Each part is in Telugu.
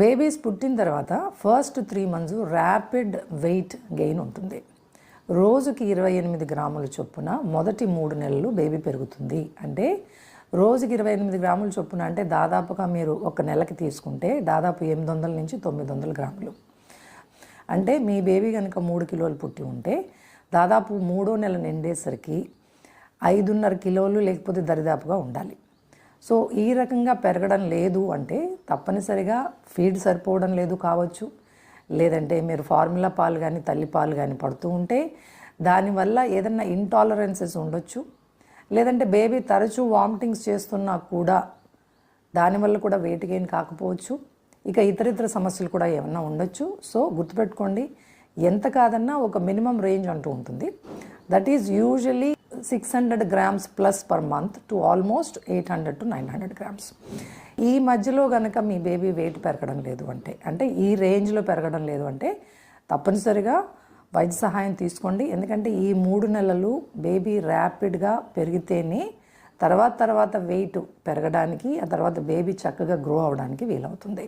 బేబీస్ పుట్టిన తర్వాత first three months rapid weight gain ఉంటుంది. రోజుకి ఇరవై ఎనిమిది గ్రాముల చొప్పున మొదటి మూడు నెలలు బేబీ పెరుగుతుంది. అంటే రోజుకి ఇరవై ఎనిమిది గ్రాముల చొప్పున అంటే దాదాపుగా మీరు ఒక నెలకి తీసుకుంటే దాదాపు ఎనిమిది వందల నుంచి తొమ్మిది వందల గ్రాములు. అంటే మీ బేబీ కనుక మూడు కిలోలు పుట్టి ఉంటే దాదాపు మూడో నెల నిండేసరికి ఐదున్నర కిలోలు లేకపోతే దరిదాపుగా ఉండాలి. సో ఈ రకంగా పెరగడం లేదు అంటే తప్పనిసరిగా ఫీడ్ సరిపోవడం లేదు కావచ్చు. లేదంటే మీరు ఫార్ములా పాలు కానీ తల్లి పాలు కానీ పడుతూ ఉంటే దానివల్ల ఏదన్నా ఇంటాలరెన్సెస్ ఉండొచ్చు. లేదంటే బేబీ తరచూ వామిటింగ్స్ చేస్తున్నా కూడా దానివల్ల కూడా వెయిట్ గెయిన్ కాకపోవచ్చు. ఇక ఇతర ఇతర సమస్యలు కూడా ఏమన్నా ఉండొచ్చు. సో గుర్తుపెట్టుకోండి ఎంత కాదన్నా ఒక మినిమం రేంజ్ అంటూ ఉంటుంది. That is usually six hundred grams plus per month to almost eight hundred to nine hundred grams ఈ మధ్యలో కనుక మీ బేబీ వెయిట్ పెరగడం లేదు అంటే అంటే ఈ రేంజ్లో పెరగడం లేదు అంటే తప్పనిసరిగా వైద్య సహాయం తీసుకోండి. ఎందుకంటే ఈ మూడు నెలలు బేబీ ర్యాపిడ్గా పెరిగితేనే తర్వాత తర్వాత వెయిట్ పెరగడానికి ఆ తర్వాత బేబీ చక్కగా గ్రో అవడానికి వీలవుతుంది.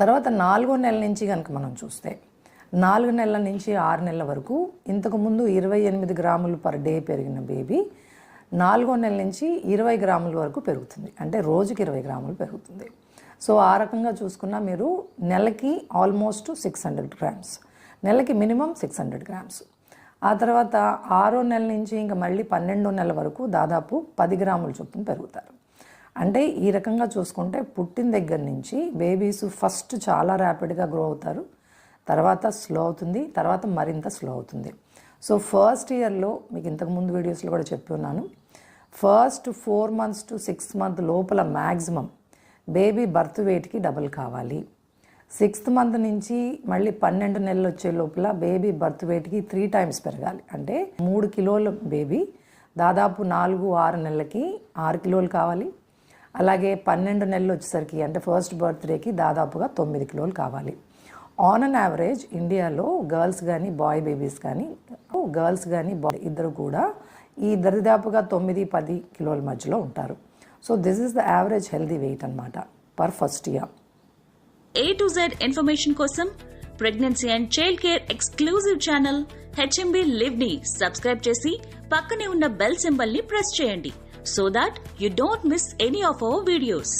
తర్వాత నాలుగో నెల నుంచి కనుక మనం చూస్తే నాలుగు నెలల నుంచి ఆరు నెలల వరకు ఇంతకుముందు ఇరవై ఎనిమిది గ్రాములు పర్ డే పెరిగిన బేబీ నాలుగో నెల నుంచి ఇరవై గ్రాముల వరకు పెరుగుతుంది. అంటే రోజుకి ఇరవై గ్రాములు పెరుగుతుంది. సో ఆ రకంగా చూసుకున్నా మీరు నెలకి ఆల్మోస్ట్ సిక్స్ హండ్రెడ్ గ్రామ్స్ నెలకి మినిమం సిక్స్ హండ్రెడ్ గ్రామ్స్. ఆ తర్వాత ఆరో నెల నుంచి ఇంకా మళ్ళీ పన్నెండో నెల వరకు దాదాపు పది గ్రాముల చొప్పున పెరుగుతారు. అంటే ఈ రకంగా చూసుకుంటే పుట్టిన దగ్గర నుంచి బేబీస్ ఫస్ట్ చాలా ర్యాపిడ్గా గ్రో అవుతారు. తర్వాత స్లో అవుతుంది తర్వాత మరింత స్లో అవుతుంది. సో ఫస్ట్ ఇయర్లో మీకు ఇంతకుముందు వీడియోస్లో కూడా చెప్పి ఉన్నాను. First four months to six month లోపల మ్యాక్సిమం బేబీ బర్త్ వెయిట్కి డబుల్ కావాలి. సిక్స్త్ మంత్ నుంచి మళ్ళీ పన్నెండు నెలలు వచ్చే లోపల బేబీ బర్త్ వెయిట్కి త్రీ టైమ్స్ పెరగాలి. అంటే మూడు కిలోల బేబీ దాదాపు నాలుగు ఆరు నెలలకి ఆరు కిలోలు కావాలి. అలాగే పన్నెండు నెలలు వచ్చేసరికి అంటే ఫస్ట్ బర్త్డేకి దాదాపుగా తొమ్మిది కిలోలు కావాలి. ఆన్ అన్ యావరేజ్ ఇండియాలో గర్ల్స్ కానీ బాయ్ బేబీస్ కానీ గర్ల్స్ కానీ బాయ్ ఇద్దరు కూడా ఈ దరిదాపుగా తొమ్మిది పది కిలోల మధ్యలో ఉంటారు. So this is the average healthy weight అనమాట per first year A to Z information కోసం pregnancy and child care exclusive channel HMB లివ్ని subscribe చేసి పక్కనే ఉన్న బెల్ సింబల్ని ప్రెస్ చేయండి so that you don't miss any of our videos